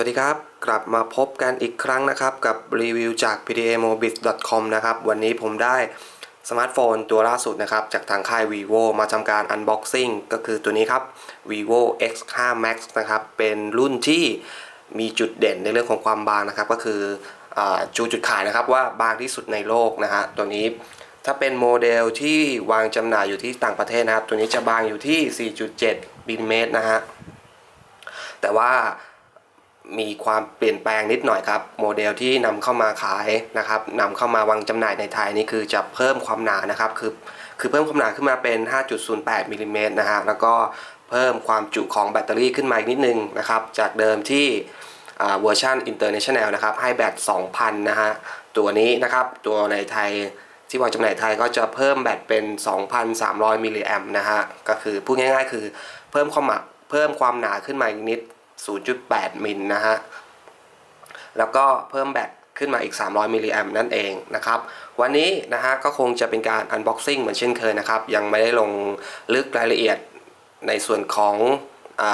วัสดีครับ กลับมาพบกันอีกครั้งนะครับ กับรีวิวจาก pdamobit.com นะครับ วันนี้ผมได้สมาร์ทโฟนตัวล่าสุดนะครับ จากทางค่าย vivo มาทำการ unboxing ก็คือตัวนี้ครับ vivo x5 max นะครับ เป็นรุ่นที่มีจุดเด่นในเรื่องของความบางนะครับ ก็คืออจูจุดขายนะครับว่าบางที่สุดในโลกนะฮะตัวนี้ถ้าเป็นโมเดลที่วางจำหน่ายอยู่ที่ต่างประเทศนะครับ ตัวนี้จะบางอยู่ที่ 4.7มิลลิเมตรนะฮะแต่ว่า มีความเปลี่ยนแปลงนิดหน่อยครับ โมเดลที่นำเข้ามาขายนะครับนำเข้ามาวางจำหน่ายในไทยนี่คือจะเพิ่มความหนานะครับคือคือเพิ่มความหนาขึ้นมาเป็น 5.08มิลลิเมตรนะฮะแล้วก็เพิ่มความจุของแบตเตอรี่ขึ้นมาอีกนิดนึงนะครับ จากเดิมที่เวอร์ชัน International นะครับให้แบต 2,000 นะฮะ ตัวนี้นะครับ ตัวในไทยที่วางจำหน่ายไทยก็จะเพิ่มแบตเป็น 2,300 มิลลิแอมนะฮะ ก็คือพูดง่ายๆ คือเพิ่มความเพิ่มความหนาขึ้นมาอีกนิด 0.8 มิลนะฮะ แล้วก็เพิ่มแบตขึ้นมาอีก 300 มิลลิแอมนั่นเองนะครับ วันนี้นะฮะก็คงจะเป็นการ unboxing เหมือนเช่นเคยนะครับ ยังไม่ได้ลงลึกรายละเอียดในส่วนของอ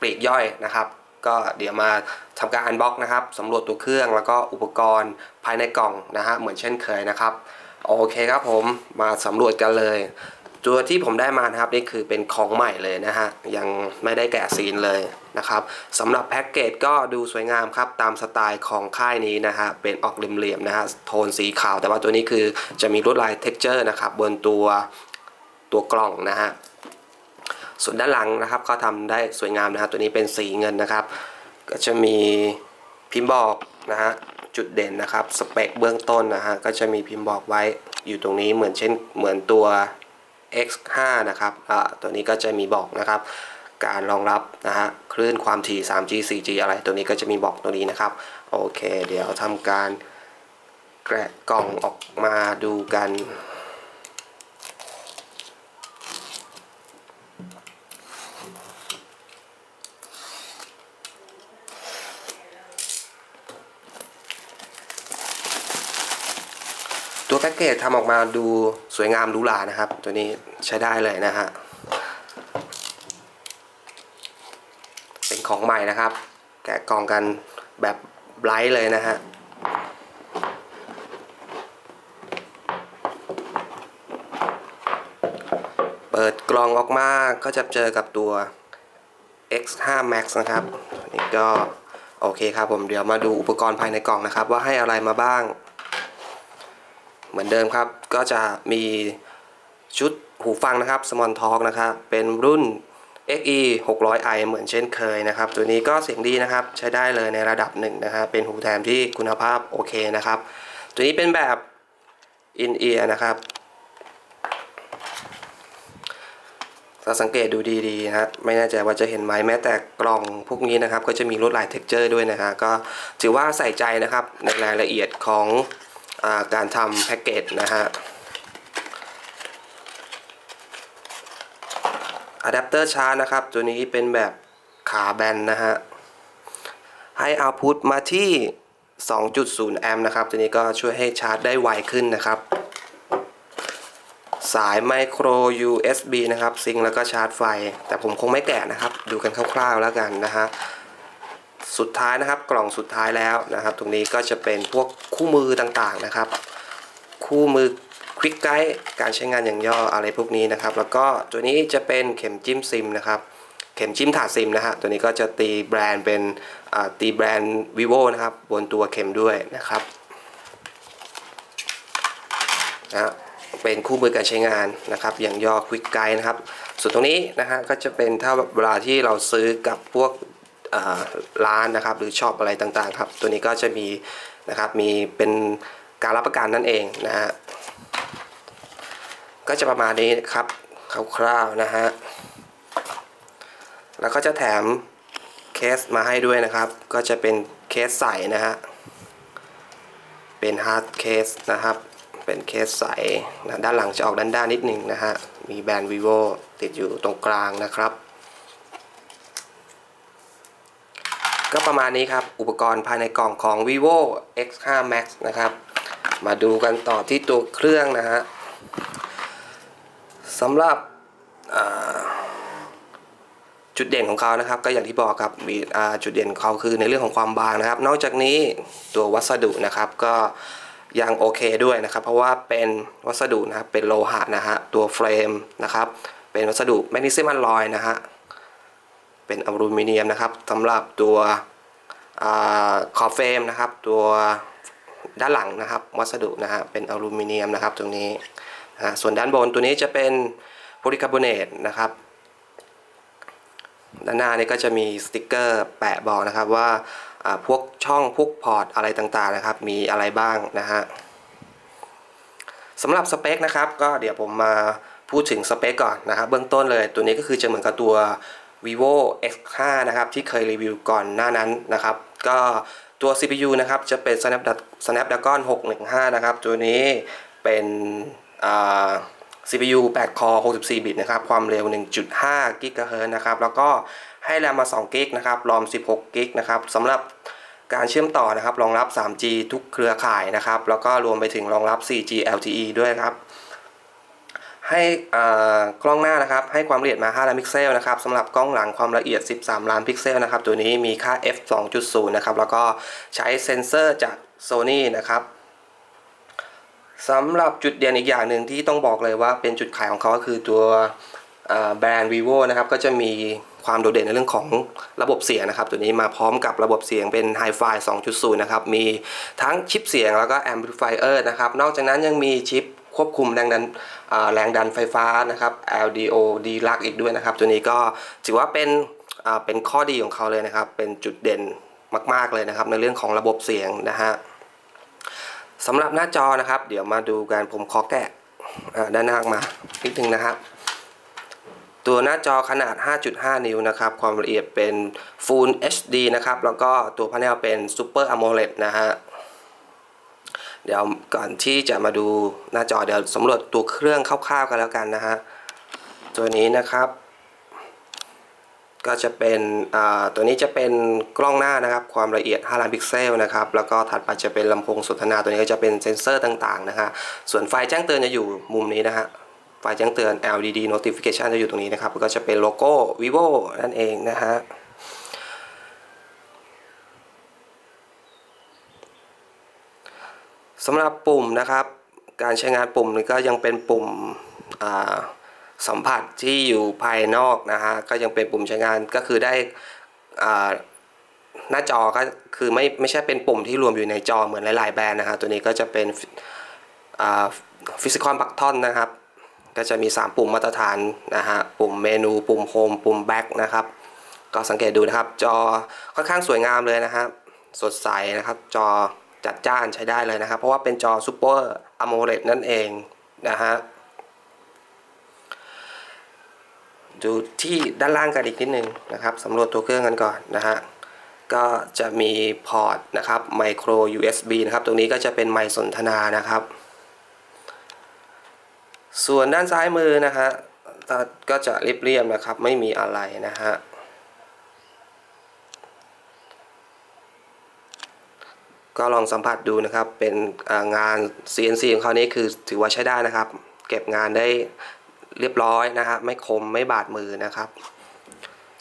ปลีกย่อยนะครับ ก็เดี๋ยวมาทำการ unbox นะครับสำรวจตัวเครื่องแล้วก็อุปกรณ์ภายในกล่องนะฮะเหมือนเช่นเคยนะครับ โอเคครับผมมาสำรวจกันเลยตัวที่ผมได้มานะครับนี่คือเป็นของใหม่เลยนะฮะยังไม่ได้แกะซีนเลย นะครับสำหรับแพ็กเกจก็ดูสวยงามครับ ตามสไตล์ของค่ายนี้นะฮะเป็นออกเหลี่ยมๆนะฮะโทนสีขาว แต่ว่าตัวนี้คือจะมีลวดลายเท็กเจอร์นะครับบนตัวตัวกล่องนะฮะส่วนด้านหลังนะครับก็ทำได้สวยงามนะฮะตัวนี้เป็นสีเงินนะครับ ก็จะมีพิมพ์บอกนะฮะจุดเด่นนะครับสเปคเบื้องต้นนะฮะก็จะมีพิมพ์บอกไว้อยู่ตรงนี้เหมือนเช่นเหมือนตัว X5 นะครับตัวนี้ก็จะมีบอกนะครับ การรองรับนะฮะคลื่นความถี่ 3G 4G อะไรตัวนี้ก็จะมีบอกตัวนี้นะครับ โอเค เดี๋ยวทำการแกะกล่องออกมาดูกัน ตัวแพ็กเกจทำออกมาดูสวยงามหรูหรานะครับ ตัวนี้ใช้ได้เลยนะฮะ ของใหม่นะครับ แกะกล่องกันแบบไบรท์เลยนะฮะเปิดกล่องออกมาก็จะเจอกับตัว X5 Max นะครับนี่ก็โอเคครับผมเดี๋ยวมาดูอุปกรณ์ภายในกล่องนะครับ ว่าให้อะไรมาบ้าง เหมือนเดิมครับก็จะมีชุดหูฟังนะครับ Small Talk นะครับเป็นรุ่น XE 600i เหมือนเช่นเคยนะครับ ตัวนี้ก็เสียงดีนะครับ ใช้ได้เลยในระดับหนึ่งนะครับเป็นหูแถมที่คุณภาพโอเคนะครับ ตัวนี้เป็นแบบ in ear นะครับถ้าสังเกตดูดีๆนะฮะไม่แน่ใจว่าจะเห็นไหมแม้แต่กล่องพวกนี้นะครับ ก็จะมีลวดลายเท็กเจอร์ด้วยนะฮะก็ถือว่าใส่ใจนะครับในรายละเอียดของการทำแพ็กเกจนะฮะ อะแดปเตอร์ชาร์จนะครับ ตัวนี้เป็นแบบขาแบนนะฮะ ให้เอาพุตมาที่ 2.0 แอมป์นะครับ ตัวนี้ก็ช่วยให้ชาร์จได้ไวขึ้นนะครับ สายไมโคร USB นะครับ ซิงแล้วก็ชาร์จไฟ แต่ผมคงไม่แกะนะครับ ดูกันคร่าวๆแล้วกันนะฮะสุดท้ายนะครับกล่องสุดท้ายแล้วนะครับ ตรงนี้ก็จะเป็นพวกคู่มือต่างๆนะครับ คู่มือ ควิกไกด์การใช้งานอย่างย่ออะไรพวกนี้นะครับ แล้วก็ตัวนี้จะเป็นเข็มจิ้มซิมนะครับเข็มจิ้มถาดซิมนะฮะตัวนี้ก็จะตีแบรนด์เป็นตีแบรนด์ vivo นะครับบนตัวเข็มด้วยนะครับนะเป็นคู่มือการใช้งานนะครับ อย่างย่อควิกไกด์นะครับ ส่วนตรงนี้นะฮะก็จะเป็นถ้าเวลาที่เราซื้อกับพวกร้านนะครับ หรือช็อปอะไรต่างๆครับ ตัวนี้ก็จะมีนะครับมีเป็นการรับประกันนั่นเองนะฮะ ก็จะประมาณนี้ครับคร่าวๆนะฮะแล้วก็จะแถมเคสมาให้ด้วยนะครับ ก็จะเป็นเคสใสนะฮะเป็นฮาร์ดเคสนะครับ เป็นเคสใสนะด้านหลังจะออกด้านด้านนิดหนึ่งนะฮะมีแบรนด์ vivo ติดอยู่ตรงกลางนะครับ ก็ประมาณนี้ครับ อุปกรณ์ภายในกล่องของ vivo x5 max นะครับ มาดูกันต่อที่ตัวเครื่องนะฮะ สำหรับจุดเด่นของเขานะครับ ก็อย่างที่บอกครับจุดเด่นของเขาคือในเรื่องของความบางนะครับ นอกจากนี้ตัววัสดุนะครับก็ยังโอเคด้วยนะครับ เพราะว่าเป็นวัสดุนะครับเป็นโลหะนะฮะตัวเฟรมนะครับ เป็นวัสดุแมกนีเซียมอลลอยนะฮะเป็นอลูมิเนียมนะครับสำหรับตัวขอบเฟรมนะครับ ตัวด้านหลังนะครับ วัสดุนะฮะเป็นอลูมิเนียมนะครับ ตรงนี้ ส่วนด้านบนตัวนี้จะเป็นโพลีคาร์บอเนตนะครับด้านหน้านี้ก็จะมีสติกเกอร์แปะบอกนะครับว่าพวกช่องพวกพอร์ตอะไรต่างๆนะครับ มีอะไรบ้างนะฮะสำหรับสเปคนะครับ ก็เดี๋ยวผมมาพูดถึงสเปคก่อนนะครับ เบื้องต้นเลยตัวนี้ก็คือจะเหมือนกับตัว vivo x5 นะครับ ที่เคยรีวิวก่อนหน้านั้นนะครับ ก็ตัว CPU นะครับ จะเป็น Snapdragon 615 นะครับ ตัวนี้เป็น CPU 8 core 64 บิตนะครับ ความเร็ว 1.5 GHz นะครับ แล้วก็ให้แรมมา2 g b นะครับ รอม 16 g b นะครับสำหรับการเชื่อมต่อนะครับ รองรับ 3G ทุกเครือข่ายนะครับ แล้วก็รวมไปถึงรองรับ 4G LTE ด้วยครับ ให้กล้องหน้านะครับ ให้ความละเอียดมา 5 ล้านพิกเซลนะครับสำหรับกล้องหลังความละเอียด 13 ล้านพิกเซลนะครับ ตัวนี้มีค่า f 2.0 นะครับ แล้วก็ใช้เซ็นเซอร์จาก Sony นะครับ สำหรับจุดเด่นอีกอย่างหนึ่งที่ต้องบอกเลยว่าเป็นจุดขายของเขาก็คือตัวแบรนด์ vivo นะครับก็จะมีความโดดเด่นในเรื่องของระบบเสียงนะครับ ตัวนี้มาพร้อมกับระบบเสียงเป็น Hi-Fi 2.0 นะครับ มีทั้งชิปเสียงแล้วก็ Amplifier นะครับ นอกจากนั้นยังมีชิปควบคุมแรงดันแรงดันไฟฟ้านะครับ LDO D-Lux อีกด้วยนะครับ ตัวนี้ก็ถือว่าเป็นเป็นข้อดีของเขาเลยนะครับ เป็นจุดเด่นมาก ๆเลยนะครับ ในเรื่องของระบบเสียงนะฮะ สำหรับหน้าจอนะครับ เดี๋ยวมาดูกันผมขอแกะด้านหน้ามานิดนึงนะครับ ตัวหน้าจอขนาด 5.5 นิ้วนะครับ ความละเอียดเป็น Full HD นะครับ แล้วก็ตัวพาเนลเป็น Super AMOLED นะฮะเดี๋ยวก่อนที่จะมาดูหน้าจอเดี๋ยวสำรวจตัวเครื่องคร่าวๆกันแล้วกันนะฮะตัวนี้นะครับ ก็จะเป็นตัวนี้จะเป็นกล้องหน้านะครับ ความละเอียด 5 ล้านพิกเซลนะครับ แล้วก็ถัดไปจะเป็นลำโพงสนทนา ตัวนี้ก็จะเป็นเซ็นเซอร์ต่างๆนะฮะ ส่วนไฟแจ้งเตือนจะอยู่มุมนี้นะฮะ ไฟแจ้งเตือน LDD notification จะอยู่ตรงนี้นะครับ ก็จะเป็นโลโก้ vivo นั่นเองนะฮะสำหรับปุ่มนะครับ การใช้งานปุ่มนี้ก็ยังเป็นปุ่ม สัมผัสที่อยู่ภายนอกนะฮะก็ยังเป็นปุ่มใช้งานก็คือได้หน้าจอก็คือไม่ไม่ใช่เป็นปุ่มที่รวมอยู่ในจอเหมือนหลาย ๆ แบรนด์นะฮะตัวนี้ก็จะเป็นฟิสิกอลบัคทอนนะครับ ก็จะมี 3 ปุ่มมาตรฐานนะฮะปุ่มเมนูปุ่มโฮมปุ่มแบ็กนะครับก็สังเกตดูนะครับ จอค่อนข้างสวยงามเลยนะครับ สดใสนะครับ จอจัดจ้านใช้ได้เลยนะครับ เพราะว่าเป็นจอซูเปอร์อะโมเลดนั่นเองนะฮะ ดูที่ด้านล่างกันอีกนิดนึงนะครับสำรวจตัวเครื่องกันก่อนนะฮะก็จะมีพอร์ตนะครับไมโคร USB นะครับ ตรงนี้ก็จะเป็นไมค์สนทนานะครับ ส่วนด้านซ้ายมือนะฮะก็จะเรียบๆนะครับ ไม่มีอะไรนะฮะก็ลองสัมผัสดูนะครับ เป็นงาน CNC ของเขานี้คือถือว่าใช้ได้นะครับ เก็บงานได้ เรียบร้อยนะครับ ไม่คมไม่บาดมือนะครับ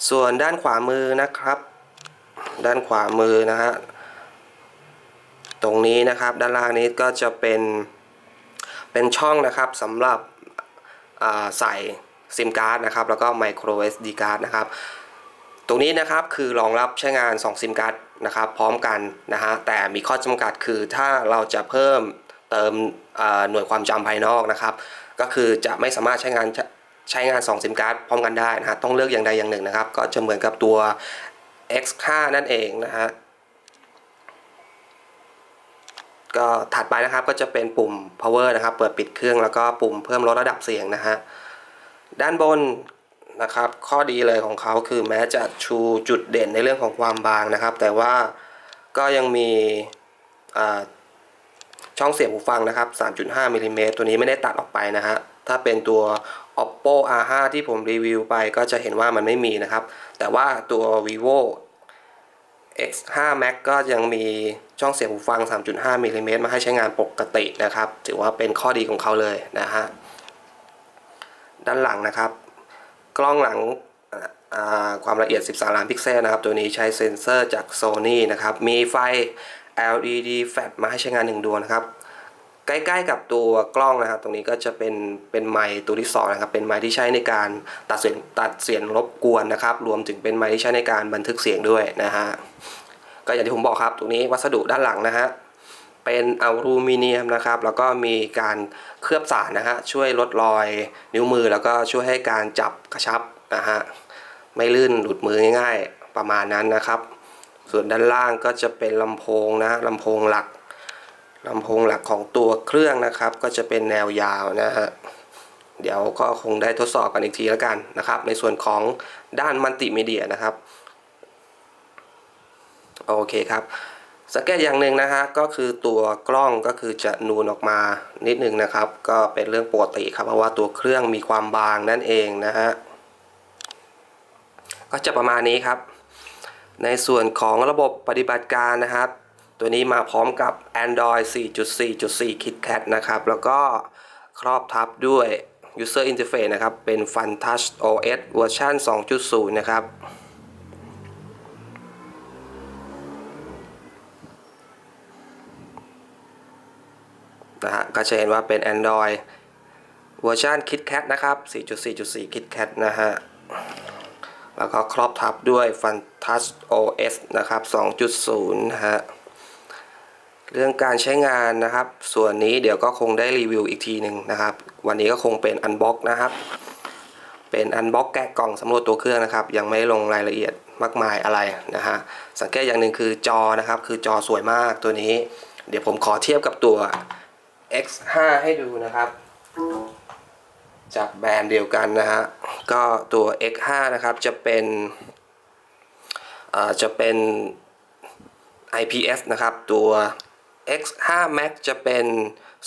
ส่วนด้านขวามือนะครับ ด้านขวามือนะฮะตรงนี้นะครับด้านล่างนี้ก็จะเป็นเป็นช่องนะครับสำหรับใส่ซิมการ์ดนะครับ แล้วก็ micro SD card นะครับ ตรงนี้นะครับคือรองรับใช้งาน2ซิมการ์ดนะครับ พร้อมกันนะฮะแต่มีข้อจำกัดคือถ้าเราจะเพิ่มเติมหน่วยความจำภายนอกนะครับ ก็คือจะไม่สามารถใช้งานใช้งาน2ซิมการ์ดพร้อมกันได้นะฮะต้องเลือกอย่างใดอย่างหนึ่งนะครับ ก็จะเหมือนกับตัว X5 นั่นเองนะฮะก็ถัดไปนะครับก็จะเป็นปุ่ม power นะครับ เปิดปิดเครื่องแล้วก็ปุ่มเพิ่มลดระดับเสียงนะฮะด้านบนนะครับ ข้อดีเลยของเขาคือแม้จะชูจุดเด่นในเรื่องของความบางนะครับ แต่ว่าก็ยังมี ช่องเสียบหูฟังนะครับ 3.5มิลิเมตรตัวนี้ไม่ได้ตัดออกไปนะฮะ ถ้าเป็นตัว oppo r5 ที่ผมรีวิวไปก็จะเห็นว่ามันไม่มีนะครับ แต่ว่าตัว vivo x5 max ก็ยังมีช่องเสียบหูฟัง 3.5มิลิเมตรมาให้ใช้งานปกตินะครับ ถือว่าเป็นข้อดีของเขาเลยนะฮะ ด้านหลังนะครับ กล้องหลังความละเอียด 13 ล้านพิกเซลนะครับ ตัวนี้ใช้เซ็นเซอร์จาก Sony นะครับ มีไฟ LED flash มาให้ใช้งาน 1 ดวงนะครับ ใกล้ๆกับตัวกล้องนะครับ ตรงนี้ก็จะเป็นเป็นไมค์ตัวที่2นะครับเป็นไมค์ที่ใช้ในการตัดเสียงตัดเสียงรบกวนนะครับ รวมถึงเป็นไมค์ที่ใช้ในการบันทึกเสียงด้วยนะฮะก็อย่างที่ผมบอกครับ ตรงนี้วัสดุด้านหลังนะฮะเป็นอลูมิเนียมนะครับ แล้วก็มีการเคลือบสารนะฮะช่วยลดรอยนิ้วมือ แล้วก็ช่วยให้การจับกระชับนะฮะไม่ลื่นหลุดมือง่าย ๆ ประมาณนั้นนะครับ ส่วนด้านล่างก็จะเป็นลำโพงนะลำโพงหลักลำโพงหลักของตัวเครื่องนะครับ ก็จะเป็นแนวยาวนะฮะเดี๋ยวก็คงได้ทดสอบกันอีกทีแล้วกันนะครับ ในส่วนของด้านมัลติมีเดียนะครับโอเคครับสังเกตอย่างหนึ่งนะฮะก็คือตัวกล้องก็คือจะนูนออกมานิดนึงนะครับ ก็เป็นเรื่องปกติครับเพราะว่าตัวเครื่องมีความบางนั่นเองนะฮะก็จะประมาณนี้ครับ ในส่วนของระบบปฏิบัติการนะครับ ตัวนี้มาพร้อมกับ Android 4.4.4 KitKat นะครับ แล้วก็ครอบทับด้วย User Interface นะครับ เป็น Fun Touch OS เวอร์ชัน2.0 นะครับนะฮะก็จะเห็นว่าเป็น Android เวอร์ชัน KitKat นะครับ 4.4.4 KitKat นะฮะ แล้วก็ครอบทับด้วย Touch OS นะครับ 2.0นะฮะ เรื่องการใช้งานนะครับ ส่วนนี้เดี๋ยวก็คงได้รีวิวอีกทีหนึ่งนะครับ วันนี้ก็คงเป็นอันบ็อกนะครับ เป็นอันบ็อกแกะกล่องสำรวจตัวเครื่องนะครับ ยังไม่ลงรายละเอียดมากมายอะไรนะฮะ สังเกตอย่างหนึ่งคือจอนะครับ คือจอสวยมากตัวนี้ เดี๋ยวผมขอเทียบกับตัว X5 ให้ดูนะครับจากแบรนด์เดียวกันนะฮะ ก็ตัว X5 นะครับ จะเป็น จะเป็น IPS นะครับ ตัว X5 Max จะเป็น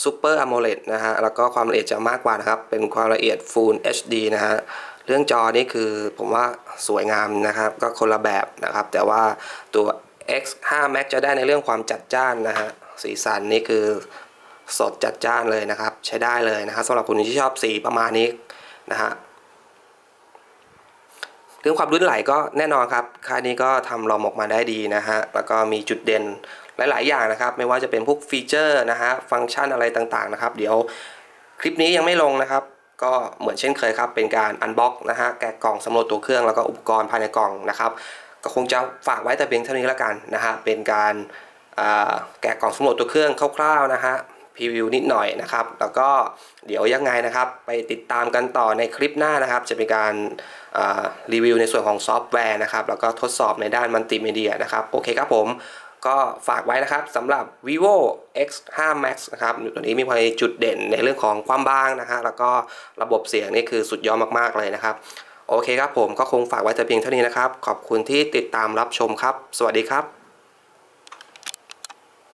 Super AMOLED นะฮะ แล้วก็ความละเอียดจะมากกว่านะครับ เป็นความละเอียด Full HD นะฮะ เรื่องจอนี่คือผมว่าสวยงามนะครับ ก็คนละแบบนะครับ แต่ว่าตัว X5 Max จะได้ในเรื่องความจัดจ้านนะฮะ สีสันนี่คือสดจัดจ้านเลยนะครับ ใช้ได้เลยนะครับสำหรับคนที่ชอบสีประมาณนี้นะฮะ เรื่องความลื่นไหลก็แน่นอนครับค่ายนี้ก็ทำลอมออกมาได้ดีนะฮะแล้วก็มีจุดเด่นหลาย ๆ อย่างนะครับ ไม่ว่าจะเป็นพวกฟีเจอร์นะฮะฟังก์ชันอะไรต่าง ๆ นะครับ เดี๋ยวคลิปนี้ยังไม่ลงนะครับ ก็เหมือนเช่นเคยครับ เป็นการอันบ็อกนะฮะแกะกล่องสำรวจตัวเครื่องแล้วก็อุปกรณ์ภายในกล่องนะครับ ก็คงจะฝากไว้แต่เพียงเท่านี้แล้วกันนะฮะเป็นการแกะกล่องสำรวจตัวเครื่องคร่าว ๆ นะฮะ พรีวิวนิดหน่อยนะครับ แล้วก็เดี๋ยวยังไงนะครับ ไปติดตามกันต่อในคลิปหน้านะครับ จะเป็นการรีวิวในส่วนของซอฟต์แวร์นะครับ แล้วก็ทดสอบในด้านมัลติมีเดียนะครับ โอเคครับผมก็ฝากไว้นะครับสำหรับ vivo x5 max นะครับตัวนี้มีความจุดเด่นในเรื่องของความบางนะฮะแล้วก็ระบบเสียงนี่คือสุดยอดมากๆเลยนะครับ โอเคครับผมก็คงฝากไว้แต่เพียงเท่านี้นะครับ ขอบคุณที่ติดตามรับชมครับ สวัสดีครับ